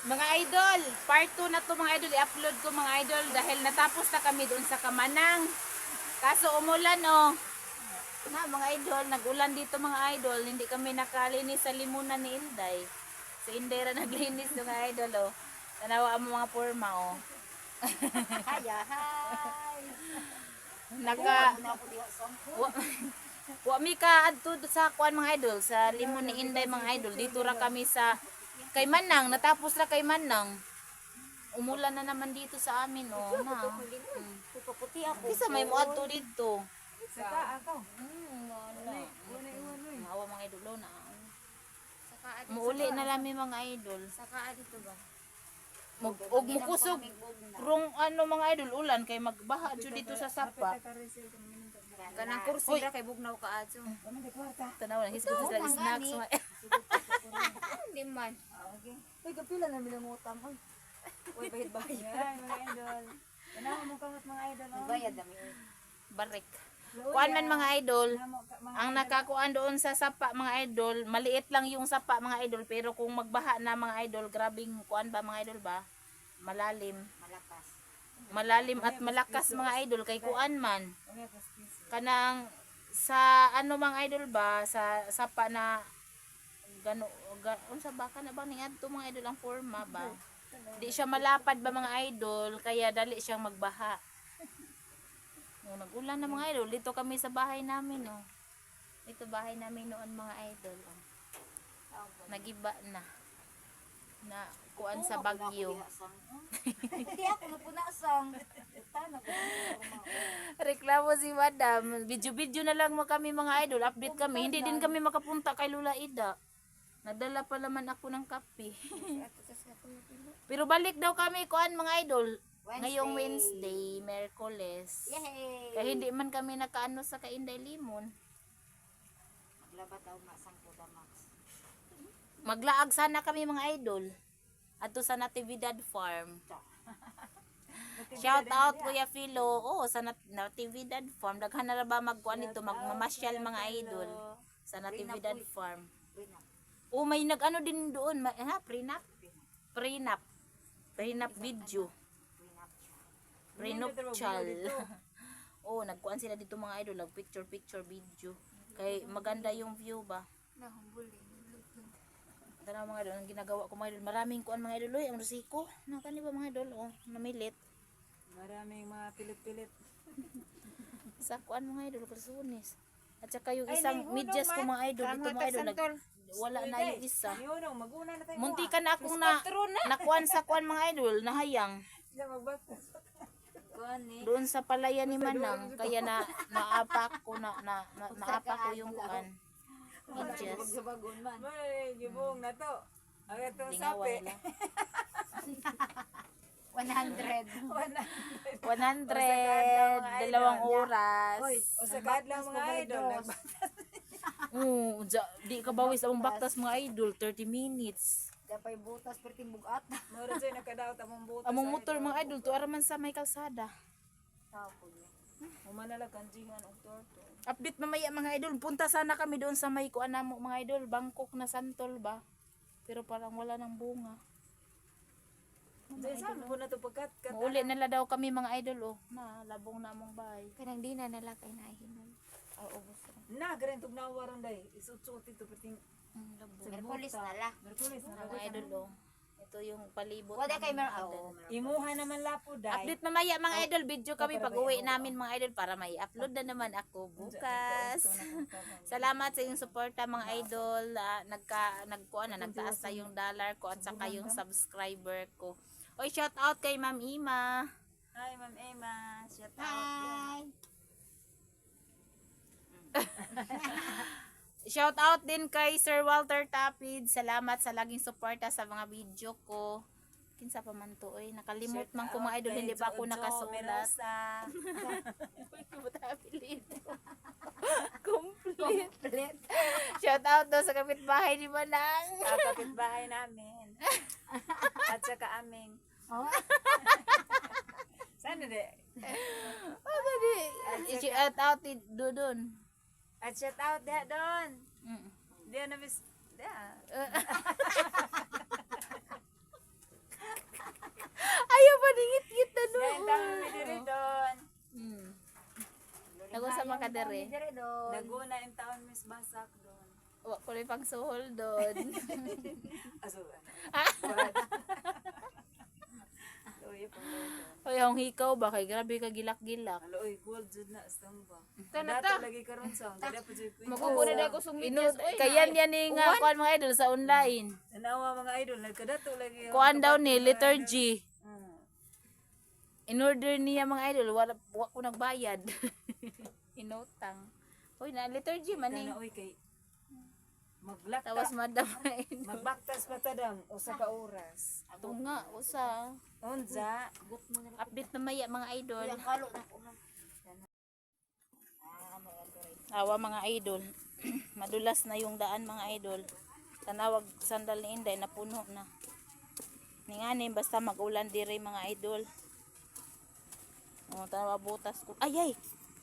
Mga idol, part 2 na to mga idol, i-upload ko mga idol dahil natapos na kami doon sa Kamanang. Kaso umulan oh. Na mga idol, nagulan dito mga idol, hindi kami nakalinis sa limunan ni Inday. Si Inday ra naglinis mga idol oh. Tanawa mo mga porma oh. Kaya, hi! Naka wa mi ka adto sa kuan mga idol sa limon ni Inday mga idol. Dito ra kami sa kay Manang, natapos ra kay Manang. Umulan na naman dito sa amin oh. Na. Mm. Pupaputi ako. Isa may muadto dito. Saka ako. Hmm, wala. Maawa mga idol na. Muuli na lami mga idol. Saka dito ba? Mag og mukusog rong ano mga idol ulan kay magbaha jud dito sa sapa. Kanang kursi ra kay bugnaw ka ato. Tanaw na hisgot snacks Hindi man. Okay. Uy, kapila na minamutang. Uy, Uy, bahit bahit. mga idol. Kanawa mo kamot mga idol. oh. Bayad dami. barik. Kuan man mga idol. Ang nakakuan doon sa sapa mga idol, maliit lang yung sapa mga idol pero kung magbaha na mga idol, grabing kuan ba mga idol ba? Malalim. Malakas. Malalim at malakas mga idol kay kuan man. Kanang sa ano mga idol ba sa sapa na gano ga, unsa ba kana bang niadto mga idol ang forma ba? Di siya malapad ba mga idol kaya dali siyang magbaha. No, nagulan na mga idol. Dito kami sa bahay namin, no. Ito bahay namin noon mga idol. Oh. Nagiba na. Na kuan sa bagyo. Hindi ako napunasang. Tanag ko. Reklamo si madam. Video-video na lang mo kami mga idol. Update kami. Hindi din kami makapunta kay Lula Ida. Nadala pa naman ako ng kape. Pero balik daw kami kuan mga idol. Ngayong Wednesday, Merkules. Yay! Kaya hindi man kami nakaano sa Kainday Limon. Maglabat daw na sang puda max. Maglaag sana kami mga idol. Ato sa Natividad Farm. Shout out Kuya Philo. Oo, sa Nat- Natividad Farm. Daghan na ba magkuan nito, magmamasyal mga idol sa Natividad Farm. Na. Oh, may nag-ano din doon, ma- ha, prenup? Prenup. Prenup video. Prenuptial. oh, nagkuan sila dito mga idol, nag picture picture video. Kay maganda yung view ba? Nahumbuli. Tanaw mga idol, ang ginagawa ko mga idol, maraming kuan mga idol, oy, ang rusiko. Nakani ba mga idol, oh, namilit. Maraming mga pilit-pilit. Sa kuan mga idol, karsunis. At saka yung isang medyas ko mga idol, dito mga idol, nag, wala na yung isa. Yun o, mag-una na tayo. Munti ka na akong na, nakuan sa kuan mga idol, nahayang. Ni. Doon sa palaya ni Manang, kaya na naapak ko na, na, na naapak ko yung kuan. Man. May, gibong na to. Ang ito Lingawan sapi. nila. 100. 100, dalawang oras. O sa kadlang mga idol. Oo, ja- di ka bawis ang baktas mga idol, 30 minutes. Dapay butas perti bugat. Mura siya nakadaot among butas. Among motor mga idol, to araman sa may kalsada. Tapos. Umanalag kanjingan og torto. Update mamaya mga idol, punta sana kami doon sa may kuan namo mga idol, Bangkok na santol ba? Pero parang wala ng bunga. Saan po na to pagkat kat Mauli nila daw kami mga idol oh, na labong na among bahay. Kanang di na nala kay nahinon. Ah, ubos na. na garen tug nawaron day. Isut-sut ito perting Mm. Merkulis na la. Merkulis na. Mga idol oh. Ito yung palibot. Wala kay mer oh. Imuha naman lapo day. Update mamaya mga idol, video kami pag uwi namin mga idol para may upload na naman ako bukas. Salamat sa inyong suporta mga idol. Ah, nagka nagkuan na nagtaas na yung dollar ko at saka yung subscriber ko. Oy, shout out kay Ma'am Ima. Hi, Ma'am Emma. Shout out. Hi. Shout out din kay Sir Walter Tapid. Salamat sa laging suporta sa mga video ko. Kinsa pa man to oy, nakalimot man ko mga idol, hindi pa ako nakasulat. Complete. Shout out daw sa kapitbahay ni Manang. Sa kapitbahay namin. At saka aming. Oh. Sana de. Ano di? Shout out din doon. At shout out diha doon. Mm. Diha na miss. Diha. Ayaw pa ningit-ngit na doon. Diha tayo mi diri oh. doon. Mm. Nago sa mga kadere. Nago na in taon miss basak doon. Wa kulay pang suhol doon. Asuan. Ah, Oy, ang hikaw ba kay grabe ka gilak-gilak. Luoy gold jud na stamba. Tana Dato lagi karon sa. Dada pa jud ko. Magupo na dako sung Inu kayan yan ni nga kuan mga idol sa online. Tanawa mga idol nagkadato lagi. ang Kuan daw ni liturgy. idol. Mm. In order niya mga idol, wala wa ko nagbayad. Inutang. Uy, na liturgy man ni. Kana oy kay maglakta. Tawas madam. Magbaktas pa tadam usa ka oras. Ito nga, usa. Unza, Update na maya mga idol. Na. Awa mga idol. Madulas na yung daan mga idol. Tanawag sandal ni Inday na puno na. Ningani basta magulan dire mga idol. Oh, tanawa butas ko. Ay ay.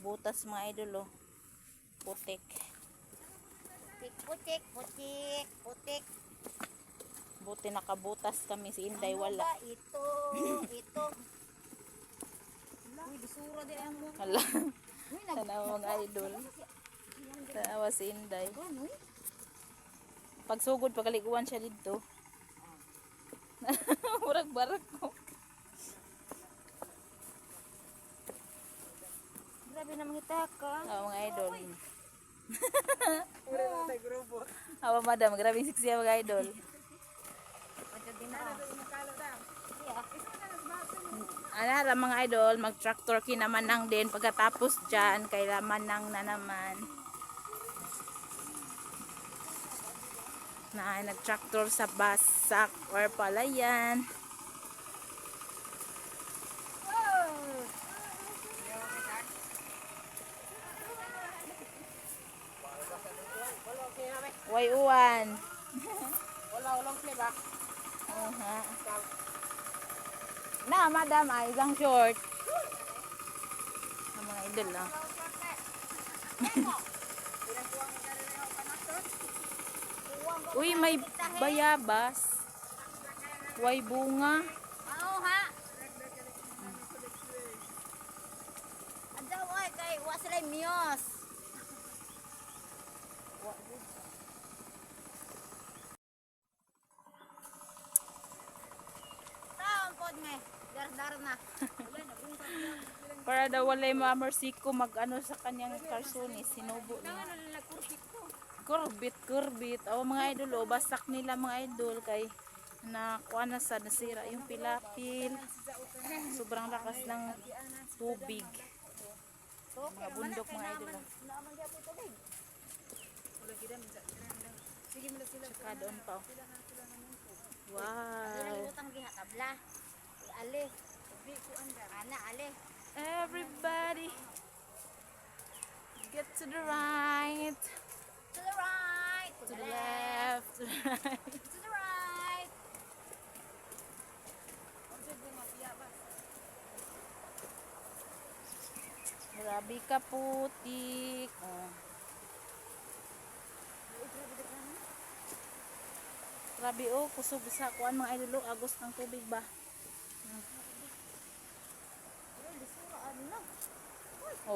Butas mga idol oh. Putik. Putik, putik, putik, putik. Buti nakabutas kami si Inday Ano wala. ba ito? Ito. Uy, bisura din ang mo. Hala. Uy, nag... Tanawa mga idol. Tanawa si Inday. Ano? Pagsugod pagaliguan siya dito. Murag barak ko. Grabe na mga ka. Awa mga idol. Ura na tay grupo. Awa madam, grabe siksi mga idol. Ana mga idol, mag-tractor kinamanang din pagkatapos dyan, kay lamanang na naman. Na nag-tractor sa basak or palayan. Way uwan. Wala ulang flip Na, madam, ay isang short. Ang mga idol ah. Uy, may bayabas. Way bunga. Ano ha? Adaw ay kay wa sila miyos. Taon pod nga. Para daw walay mamersiko mag-ano sa kanyang karsunis. Sinubo niya. Kurbit, kurbit. O mga idol, o basak nila mga idol kay na kuha na sa nasira yung pilapil. Sobrang lakas ng tubig. Mga bundok mga idol. ah. Tsaka doon pa. oh. Ano Wow. Ali. Ana ali. Everybody get to the right, To the right. to the left, to the right. To the right. Grabe ka putik. Oh. Grabe oh, kusog sa kuan mga idol, oh, agos ng tubig ba?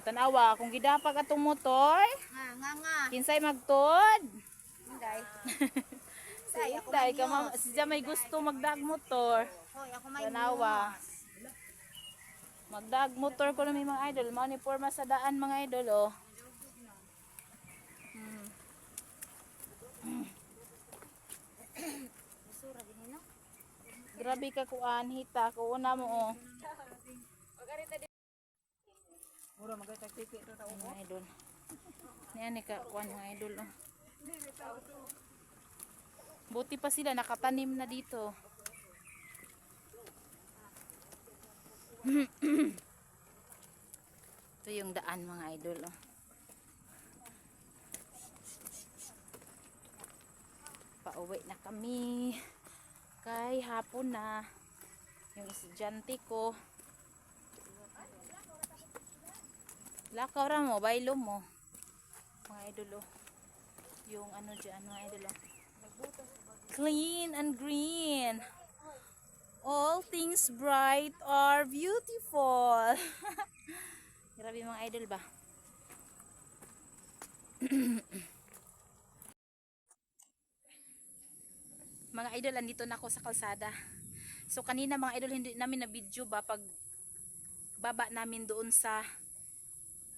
Tanawa, kung gidapag atong motor, Nga nga nga. kinsay magtod? Hinday. Si Inday, ka ma- siya may gusto magdag motor. Hoy, ako may Tanawa. Magdag motor ko na may mga idol. Mao ni forma sa daan mga idol oh. Hmm. Grabe ka kuan hita ko una mo oh. Mura magay tiki to ta Mga idol. Niyan ni ka kuan mga idol oh. Buti pa sila nakatanim na dito. Ito yung daan mga idol oh. Pauwi na kami. Kay hapon na. Yung estudyante ko. Lakaw ra mo, baylo mo. Mga idol oh. Yung ano dyan, mga idol oh. Clean and green. All things bright are beautiful. Grabe mga idol ba? mga idol, andito na ako sa kalsada. So kanina mga idol, hindi namin na video ba pag baba namin doon sa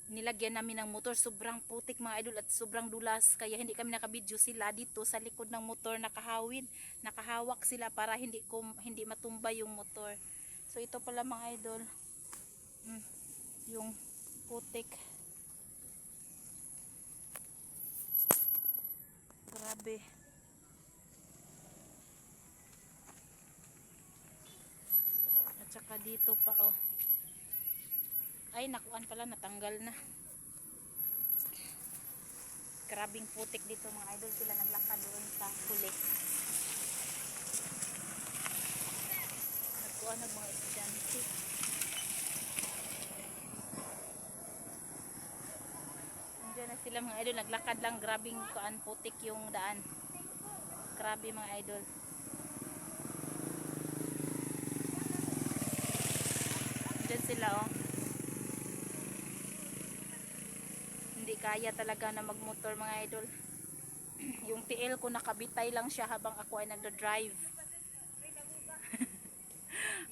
nilagyan namin ng motor. Sobrang putik mga idol at sobrang dulas. Kaya hindi kami nakabidyo sila dito sa likod ng motor nakahawid. Nakahawak sila para hindi, kum, hindi matumba yung motor. So ito pala mga idol. Mm, yung putik. Grabe. At saka dito pa oh. Ay, nakuan pala, natanggal na. Grabing putik dito mga idol. Sila naglakad doon sa huli. Nagkuhan ng mga estudyante. Nandiyan na sila mga idol. Naglakad lang. Grabing kuan putik yung daan. Grabe mga idol. Nandiyan sila oh. hindi kaya talaga na magmotor mga idol. Yung TL ko nakabitay lang siya habang ako ay nagda-drive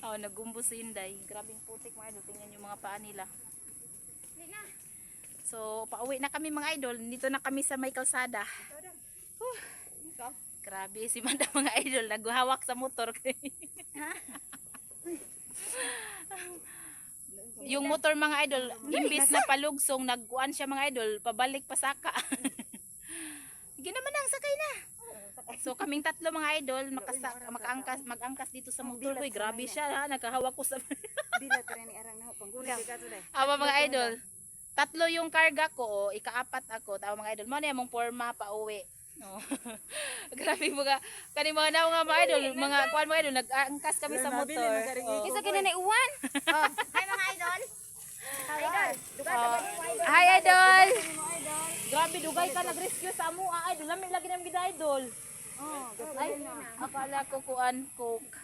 oh, nagumbo si Inday grabing putik mga idol. Tingnan yung mga paa nila. So pauwi na kami mga idol. Dito na kami sa may kalsada. Huh. grabe si Manda mga idol. Naghahawak sa motor yung motor mga idol, imbis na palugsong, nagkuan siya mga idol, pabalik pasaka. Ginaman ang sakay na. So kaming tatlo mga idol, makasa, makaangkas, mag-angkas dito sa motor ko. Grabe siya ha, nakahawak ko sa... Aba mga idol, tatlo yung karga ko, ikaapat ako, tao mga idol, mo na yung forma pa uwi. No. Grabe mga kani mga na mga mga idol, mga kuan mga idol, nag-angkas kami sa motor. Oh. Kisa kini na uwan. Oh, hi mga idol. Idol. Oh. Hi idol. Grabe dugay ka nag-rescue sa amo ah, idol. Lami lagi nang gid idol. Oh, Ay, akala ko kuan coke.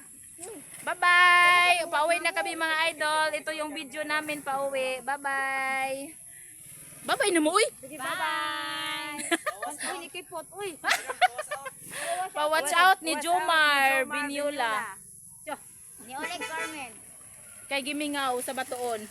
Bye-bye! Pauwi na kami mga idol. Ito yung video namin pauwi. Bye-bye! Bye-bye na mo, uy! Bye. Uy, nikipot. Uy. Pa-watch out ni Jomar Binyula. Ni Oleg Carmen. Kay Gimingaw sa Batoon.